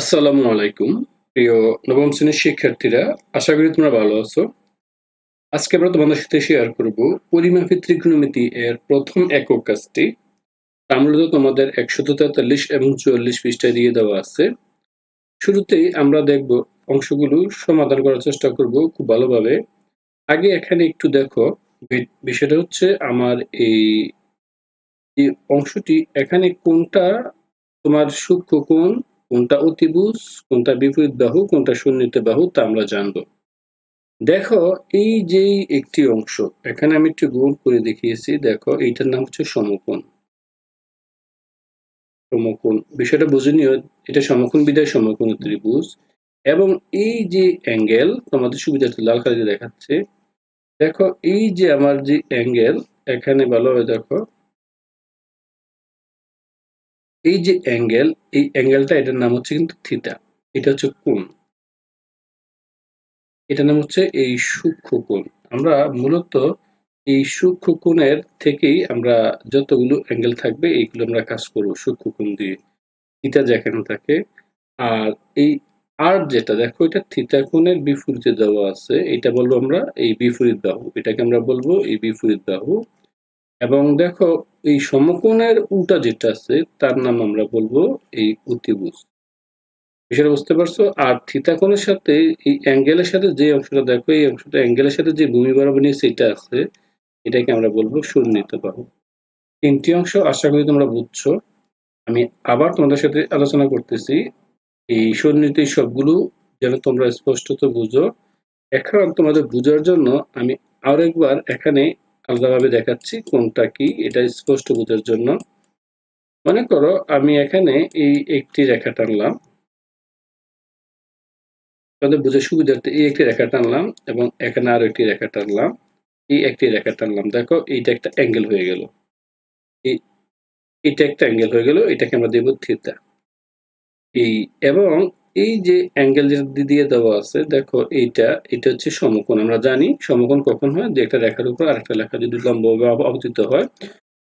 আসসালামু আলাইকুম, প্রিয় নবম শ্রেণির শিক্ষার্থীরা, আশা করি তোমরা ভালো আছো। আজকে আমরা তোমাদের সাথে শেয়ার করব পরিমাপী ত্রিকোণমিতি এর প্রথম একক কাজটি। তা মূলত তোমাদের একশো তেতাল্লিশ এবং চুয়াল্লিশ পৃষ্ঠায় দিয়ে দেওয়া আছে। শুরুতেই আমরা দেখব অংশগুলো সমাধান করার চেষ্টা করব খুব ভালোভাবে। আগে এখানে একটু দেখো বিষয়টা হচ্ছে আমার এই অংশটি এখানে কোনটা তোমার সূক্ষ্ম কোণ কোনটা অতিভুজ কোনটা বিপরীত বাহু কোনটা সন্নিহিত বাহু তা আমরা জানব। দেখো, এই যে একটি অংশ, এখানে আমি একটু গোল করে দেখিয়েছি, দেখো, এইটার নাম হচ্ছে সমকোণ। সমকোণ, বিষয়টা বুঝে নিও, এটা সমকোণ বিদায়, সমকোণ ত্রিভুজ। এবং এই যে অ্যাঙ্গেল, তোমাদের সুবিধার্থে লাল কালি দিয়ে দেখাচ্ছে, দেখো, এই যে আমার যে অ্যাঙ্গেল, এখানে ভালোভাবে দেখো এই যে অ্যাঙ্গেল, এই অ্যাঙ্গেলটা এটার নাম হচ্ছে কিন্তু থিতা এটা হচ্ছে কোণ। এটার নাম হচ্ছে এই সূক্ষ্ম কোণ। আমরা মূলত এই সূক্ষ্ম কোণের থেকেই আমরা যতগুলো অ্যাঙ্গেল থাকবে, এইগুলো আমরা কাজ করব, সূক্ষ্ম কোণ দিয়ে। থিতা যেখানে থাকে। আর এই আর যেটা, দেখো, এটা থিতা কোণের বিপরীতে দেওয়া আছে। এটা বলব আমরা এই বিপরীত বাহু। এটাকে আমরা বলব এই বিপরীত বাহু। এবং দেখো, এই সমকোণের উল্টা যেটা আছে, তার নাম আমরা বলব এই অতিভুজ। বিষয়টা বুঝতে পারছ? আর থিতা কোণের সাথে, এই অ্যাঙ্গেলের সাথে যে অংশটা দেখো, এই অংশটা অ্যাঙ্গেলের সাথে যে ভূমি বরাবর নিয়ে সেটা আছে। এটাকে আমরা বলব সন্নিহিত বাহু তিনটি অংশ আশা করি তোমরা বুঝছ। আমি আবার তোমাদের সাথে আলোচনা করতেছি। এই সন্নিহিত সবগুলো যেন তোমরা স্পষ্টত বুঝো। এখন তোমাদের বোঝার জন্য আমি আরও একবার এখানে আলাদাভাবে দেখাচ্ছি কোনটা কি, এটা স্পষ্ট বোঝার জন্য। মনে করো আমি এখানে এই একটি রেখা টানলাম। তোমাদের বুঝে সুবিধার্থে এই একটি রেখা টানলাম এবং এখানে আরও একটি রেখা টানলাম। এই একটি রেখা টানলাম। দেখো, এইটা একটা অ্যাঙ্গেল হয়ে গেল। এটা একটা অ্যাঙ্গেল হয়ে গেল, এটাকে আমরা দেব থিতা এই, এবং এই যে অ্যাঙ্গেল যেটা দিয়ে দেওয়া আছে, দেখো এইটা এটা হচ্ছে সমকোণ। আমরা জানি সমকোণ কখন হয়? যে একটা রেখার উপর আরেকটা রেখা যদি লম্বভাবে অবস্থিত হয়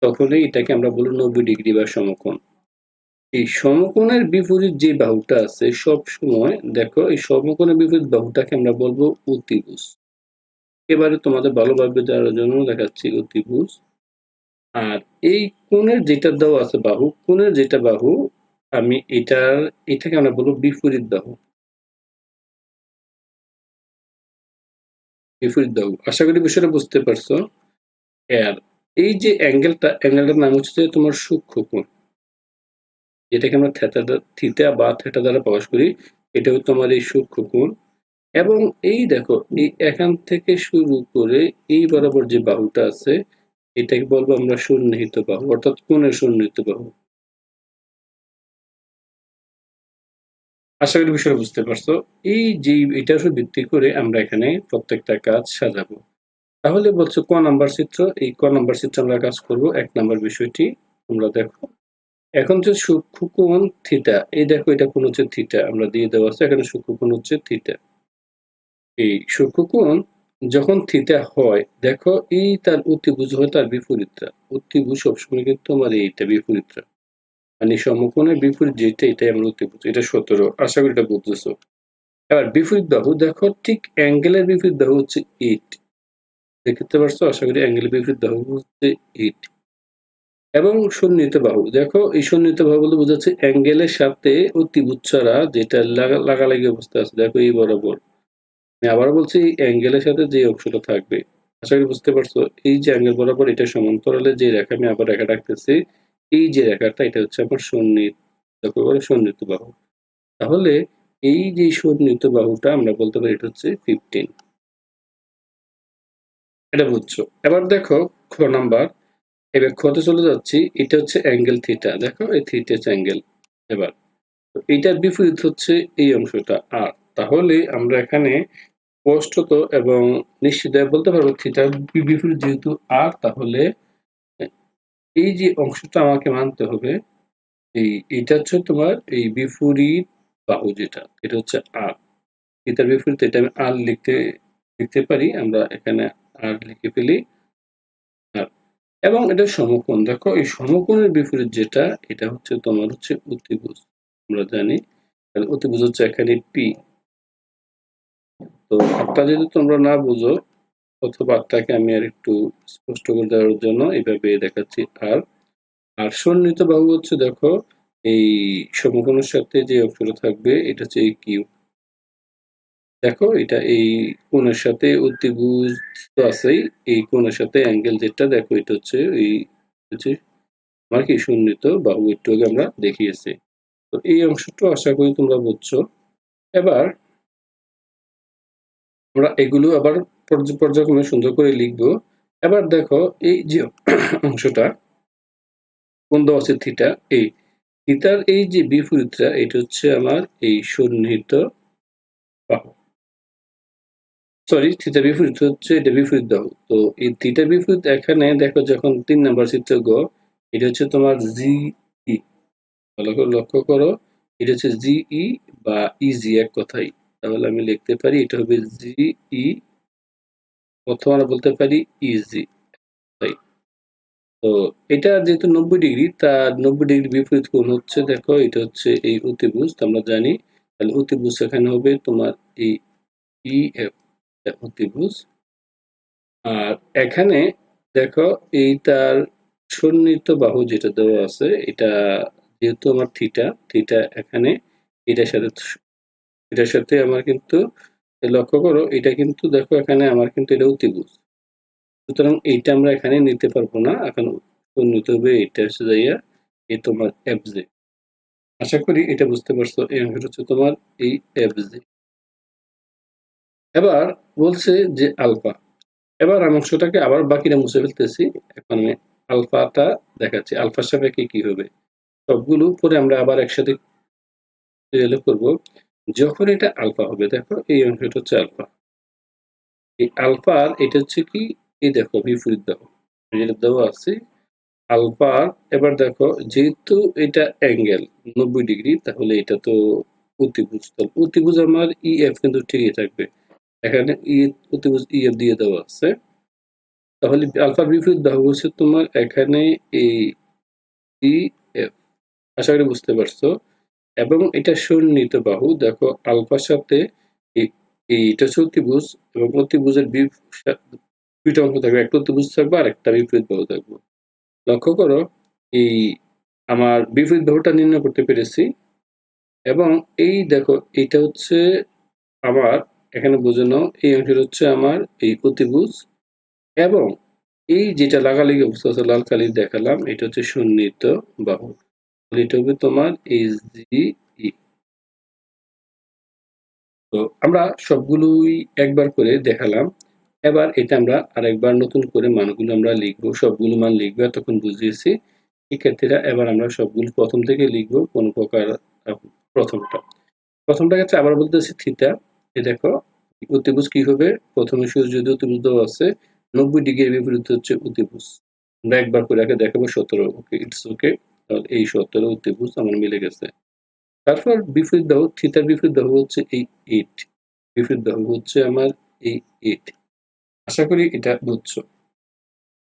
তখনই এটাকে আমরা বলি নব্বই ডিগ্রি বা সমকোণ। এই সমকোণের বিপরীত যে বাহুটা আছে, সব সময় দেখো এই সমকোণের বিপরীত বাহুটাকে আমরা বলব অতিভুজ। এবারে তোমাদের ভালোভাবে যাওয়ার জন্য দেখাচ্ছি অতিভুজ। আর এই কোণের যেটা দেওয়া আছে বাহু, কোণের যেটা বাহু আমি এটার এটাকে আমরা বলব বিপরীত দাহ। বিপরীত বাহু আশা করি বিষয়টা বুঝতে পারছ। আর এই যে অ্যাঙ্গেলটা, অ্যাঙ্গেলটার নাম হচ্ছে যে তোমার সূক্ষ্ম কোণ। যেটাকে আমরা থেটা থিতা বা থেটা দ্বারা প্রকাশ করি, এটা হচ্ছে তোমার এই সূক্ষ্ম কোণ। এবং এই দেখো, এই এখান থেকে শুরু করে এই বরাবর যে বাহুটা আছে, এটাকে বলব আমরা সন্নিহিত বাহু, অর্থাৎ কোণের সন্নিহিত বাহু। আশা করি বিষয়টা বুঝতে পারছ। এই যে এটার উপর ভিত্তি করে আমরা এখানে প্রত্যেকটা কাজ সাজাবো। তাহলে বলছো ক নাম্বার চিত্র? এই ক নাম্বার চিত্র আমরা কাজ করব। এক নাম্বার বিষয়টি তোমরা দেখো। এখন যে সূক্ষ্ম কোণ থিটা, এই দেখো এটা কোন হচ্ছে থিটা, আমরা দিয়ে দেওয়া আছে এখানে সূক্ষ্ম কোণ হচ্ছে থিটা। এই সূক্ষ্ম কোণ যখন থিটা হয়, দেখো এই তার অতিভুজ হয় তার বিপরীতটা। অতিভুজ সবসময় কিন্তু আমার এইটা বিপরীতটা। মানে সমকোণের বিপরীত যেটা এটাই আমরা অতিভুজ এটা সতেরো। আশা করি এটা বুঝতেছো। এবার বিপরীত বাহু দেখো ঠিক অ্যাঙ্গেলের বিপরীত বাহু হচ্ছে এইট দেখতে পারছ? আশা করি অ্যাঙ্গেলের বিপরীত বাহু হচ্ছে এইট এবং সন্নিহিত বাহু দেখো এই সন্নিহিত বাহু বলতে বোঝাচ্ছে অ্যাঙ্গেলের সাথে অতিভুজ ছাড়া যেটা লাগা লাগালাগি অবস্থা আছে। দেখো এই বরাবর। আমি আবার বলছি এই অ্যাঙ্গেলের সাথে যে অংশটা থাকবে আশা করি বুঝতে পারছ? এই যে অ্যাঙ্গেল বরাবর এটা সমান্তরালে যে রেখা আমি আবার রেখা রাখতেছি এই যে রেখাটা, এটা হচ্ছে আমার সন্নিহিত দেখো বলে সন্নিহিত বাহু। তাহলে এই যে সন্নিহিত বাহুটা আমরা বলতে পারি এটা হচ্ছে ফিফটিন এটা বুঝছ? এবার দেখো খ নাম্বার, এবার খতে চলে যাচ্ছি, এটা হচ্ছে অ্যাঙ্গেল থিটা দেখো এই থিটা হচ্ছে অ্যাঙ্গেল এবার, তো এটার বিপরীত হচ্ছে এই অংশটা আর তাহলে আমরা এখানে স্পষ্টত এবং নিশ্চিত বলতে পারব থিটার বিপরীত যেহেতু আর তাহলে এই যে অংশটা আমাকে মানতে হবে, এই এটা হচ্ছে তোমার এই বিপরীত বাহু যেটা, এটা হচ্ছে আর। এটার বিপরীত, এটা আমি আর লিখতে লিখতে পারি, আমরা এখানে আর লিখে ফেলি। আর, এবং এটা সমকোণ, দেখো এই সমকোণের বিপরীত যেটা, এটা হচ্ছে তোমার হচ্ছে অতিভুজ, আমরা জানি। অতিভুজ হচ্ছে এখানে পি তো আটটা যদি তোমরা না বুঝো আটটাকে আমি আর একটু স্পষ্ট করে দেওয়ার জন্য এইভাবে দেখাচ্ছি। আর আর সন্নিহিত বাহু হচ্ছে দেখো, এই সমকোণের সাথে যে অক্ষরটা থাকবে, এটা হচ্ছে এই কিউ। দেখো, এটা এই কোণের সাথে অতিভুজ তো আছেই, এই কোণের সাথে অ্যাঙ্গেল যেটা, দেখো এটা হচ্ছে এই, হচ্ছে আমার কি সন্নিহিত বাহু, একটু আগে আমরা দেখিয়েছি। তো এই অংশটা আশা করি তোমরা বুঝছ। এবার আমরা এগুলো আবার পর্য- পর্যায়ক্রমে সুন্দর করে লিখব। এবার দেখো এই যে অংশটা, কোন দেওয়া আছে থিটা? এই থিতার এই যে বিপরীতটা, এটা হচ্ছে আমার এই সন্নিহিত বাহু। সরি থিতা বিপরীত হচ্ছে এটা বিপরীত বাহু। তো এই থিটা বিপরীত এখানে দেখো যখন তিন নাম্বার চিত্র গ, এটা হচ্ছে তোমার জি ই। ভালো করে লক্ষ্য করো, এটা হচ্ছে জি ই বা ইজি এক কথাই তাহলে আমি লিখতে পারি, এটা হবে জি ই অথবা আমরা বলতে পারি ইজি তাই? তো এটা যেহেতু নব্বই ডিগ্রি তার নব্বই ডিগ্রি বিপরীত কোণ হচ্ছে, দেখো, এটা হচ্ছে এই অতিভুজ আমরা জানি, তাহলে অতিভুজ এখানে হবে তোমার এই ই এফ অতিভুজ। আর এখানে দেখো, এই তার সন্নিহিত বাহু যেটা দেওয়া আছে, এটা যেহেতু আমার থিটা থিটা এখানে, এটার সাথে এটার সাথে আমার কিন্তু লক্ষ্য করো, এটা কিন্তু দেখো এখানে আমার কিন্তু এটা অতিভুজ। সুতরাং এইটা আমরা এখানে নিতে পারব না। এখন নিতে হবে এটা হচ্ছে যাইয়া এই তোমার এফজে আশা করি এটা বুঝতে পারছ, এই অংশটা হচ্ছে তোমার এই এফজে এবার বলছে যে আলফা। এবার আমি অংশটাকে আবার বাকিটা মুছে ফেলতেছি। এখন আলফাটা দেখাচ্ছি। আলফার সাপেক্ষে কি হবে? সবগুলো পরে আমরা আবার একসাথে করব। যখন এটা আলফা হবে, দেখো এই অংশটা হচ্ছে আলফা। এই আলফার এটা হচ্ছে কি? এই দেখো বিপরীত দেখো যেটা দেওয়া আছে আলফার এবার দেখো, যেহেতু এটা অ্যাঙ্গেল নব্বই ডিগ্রি, তাহলে এটা তো অতিভুজ। অতিভুজ আমার ই এফ কিন্তু ঠিকই থাকবে। এখানে ই অতিভুজ ই এফ দিয়ে দেওয়া আছে। তাহলে আলফার বিপরীত বাহু হচ্ছে তোমার এখানে এই ই এফ আশা করি বুঝতে পারছ। এবং এটা সন্নিহিত বাহু। দেখো আলফার সাথে অতিভুজ এবং অতিভুজের বিপ- দুইটা অঙ্ক থাকবে। একটা অতিভুজ থাকবে আর একটা বিপরীত বাহু থাকবে। লক্ষ্য করো এই আমার বিপরীত বাহুটা নির্ণয় করতে পেরেছি এবং এই দেখো এইটা হচ্ছে আমার, এখানে বোঝানো এই অংশটা হচ্ছে আমার এই অতিভুজ এবং এই যেটা লাগালিগি অবস্থা আছে, লাল কালি দেখালাম, এটা হচ্ছে সন্নিহিত বাহু। এটা হবে তোমার এই জি ই তো আমরা সবগুলোই একবার করে দেখালাম। এবার এটা আমরা আরেকবার নতুন করে মানগুলো আমরা লিখব। সবগুলো মান লিখব তখন বুঝিয়েছি। শিক্ষার্থীরা এবার আমরা সবগুলো প্রথম থেকে লিখব কোন প্রকার, প্রথমটা। প্রথমটা ক্ষেত্রে আবার বলতেছি থিতা এ দেখো, অতিভুজ কি হবে? প্রথমে শুধু যদি অতিভুজ দেওয়া আছে, নব্বই ডিগ্রির বিপরীত হচ্ছে অতিভুজ। আমরা একবার করে আগে দেখাবো সতেরো, ওকে ইটস ওকে তাহলে এই সতেরো অতিভুজ আমার মিলে গেছে। তারপর বিপরীত বাহু থিতার বিপরীত বাহু হচ্ছে এই এইট বিপরীত বাহু হচ্ছে আমার এই এইট আশা করি এটা বুঝছ।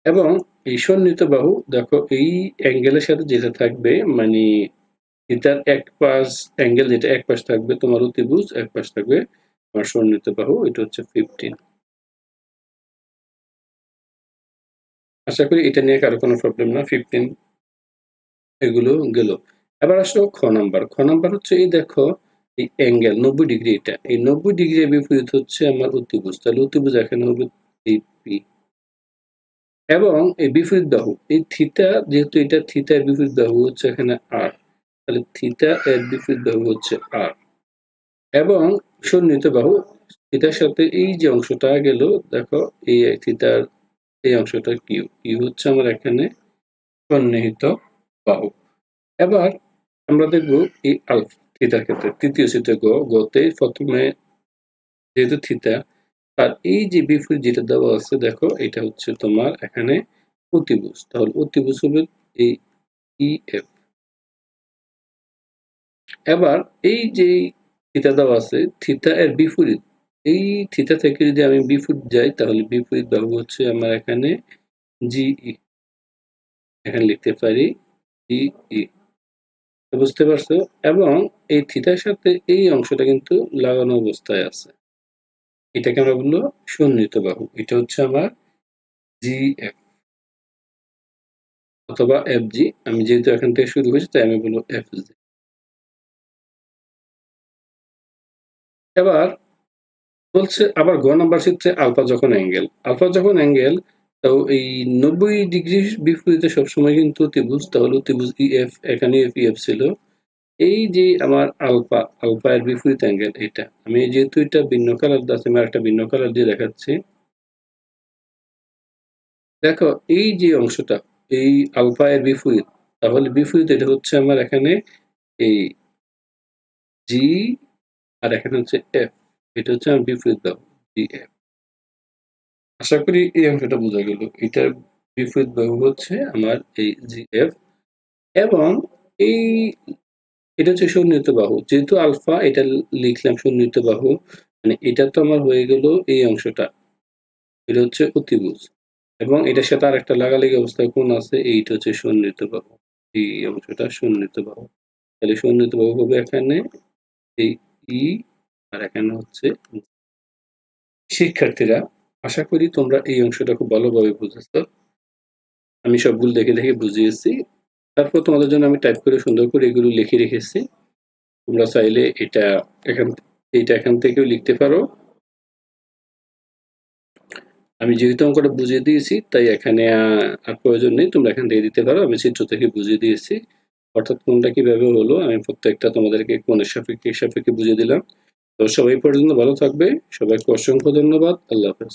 এবং এই সন্নিহিত বাহু, দেখো এই অ্যাঙ্গেলের সাথে যেটা থাকবে মানে এটার এক পাশ, অ্যাঙ্গেল যেটা এক পাশ থাকবে তোমার অতিভুজ, এক পাশ থাকবে আমার সন্নিহিত বাহু, এটা হচ্ছে ফিফটিন আশা করি এটা নিয়ে কারও কোনো প্রবলেম না। ফিফটিন এগুলো গেল। এবার আসো খ নাম্বার। খ নাম্বার হচ্ছে, এই দেখো, এই অ্যাঙ্গেল নব্বই ডিগ্রি এটা। এই নব্বই ডিগ্রি বিপরীত হচ্ছে আমার অতিভুজ। তাহলে অতিভুজ এখানে হবে এবং এই বিপরীত বাহু, এই থিতা যেহেতু এটা থিতার বিপরীত বাহু হচ্ছে এখানে আর তাহলে থিতা এর বিপরীত বাহু হচ্ছে আর এবং সন্নিহিত বাহু থিতার সাথে এই যে অংশটা গেল, দেখো, এই থিতার এই অংশটা কিউ কিউ হচ্ছে আমার এখানে সন্নিহিত বাহু। এবার আমরা দেখব এই আলফ, থিতার ক্ষেত্রে। তৃতীয় চিত্র গ, গতে প্রথমে যেহেতু থিতা আর এই যে বিপরীত যেটা দেওয়া আছে, দেখো, এটা হচ্ছে তোমার এখানে অতিভুজ। তাহলে অতিভুজ হবে এই ই এফ এবার এই যে থিতা দেওয়া আছে, থিতা এর বিপরীত। এই থিতা থেকে যদি আমি বিপরীত যাই, তাহলে বিপরীত বাহু হচ্ছে আমার এখানে জি ই এখানে লিখতে পারি বুঝতে পারছ? এবং এই থিতার সাথে এই অংশটা কিন্তু লাগানো অবস্থায় আছে। এটাকে আমরা বলল সন্নিহিত বাহু। এটা হচ্ছে আমার জি এফ। অথবা এফ জি। আমি যেহেতু এখান থেকে শুরু করেছি, তাই আমি বলব এফ জি। এবার বলছে, আবার গ নাম্বার চিত্রে আলফা যখন অ্যাঙ্গেল, আলফা যখন অ্যাঙ্গেল তো এই নব্বই ডিগ্রি বিপরীতে সবসময় কিন্তু ত্রিভুজ, তাহলে ত্রিভুজ ইএফ এখানে এফ ইএফ ছিল। এই যে আমার আলফা আলফা এর বিপরীত অ্যাঙ্গেল এটা। আমি যেহেতু এটা ভিন্ন কালার আছে, আমি একটা ভিন্ন কালার দিয়ে দেখাচ্ছি। দেখো, এই যে অংশটা, এই আলফা এর বিপরীত, তাহলে বিপরীত এটা হচ্ছে আমার এখানে এই জি আর এখানে হচ্ছে এফ এটা হচ্ছে আমার বিপরীত বাহু জি এফ আশা করি এই অংশটা বোঝা গেল। এটার বিপরীত বাহু হচ্ছে আমার এই জি এফ এবং এই এটা হচ্ছে সন্নিহিত বাহু। যেহেতু আলফা, এটা লিখলাম সন্নিহিত বাহু মানে এটা তো আমার হয়ে গেল এই অংশটা। এটা হচ্ছে অতিভুজ এবং এটার সাথে আর একটা লাগালাগি অবস্থায় কোন আছে? এইটা হচ্ছে সন্নিহিত বাহু। এই অংশটা সন্নিহিত বাহু। তাহলে সন্নিহিত বাহু হবে এখানে এই ই আর এখানে হচ্ছে শিক্ষার্থীরা আশা করি তোমরা এই অংশটা খুব ভালোভাবে বুঝেছ। আমি সবগুলো দেখে দেখে বুঝিয়েছি। তারপর তোমাদের জন্য আমি টাইপ করে সুন্দর করে এগুলো লিখে রেখেছি। তোমরা চাইলে এটা এখান এইটা এখান থেকেও লিখতে পারো। আমি যেহেতু অঙ্কটা বুঝিয়ে দিয়েছি, তাই এখানে আর প্রয়োজন নেই, তোমরা এখান থেকে দিতে পারো। আমি চিত্র থেকে বুঝিয়ে দিয়েছি। অর্থাৎ কোনটা কীভাবে হলো, আমি প্রত্যেকটা তোমাদেরকে কোনের সাপেক্ষে সাপেক্ষে বুঝিয়ে দিলাম। তো সবাই পর্যন্ত ভালো থাকবে। সবাইকে অসংখ্য ধন্যবাদ। আল্লাহ হাফেজ।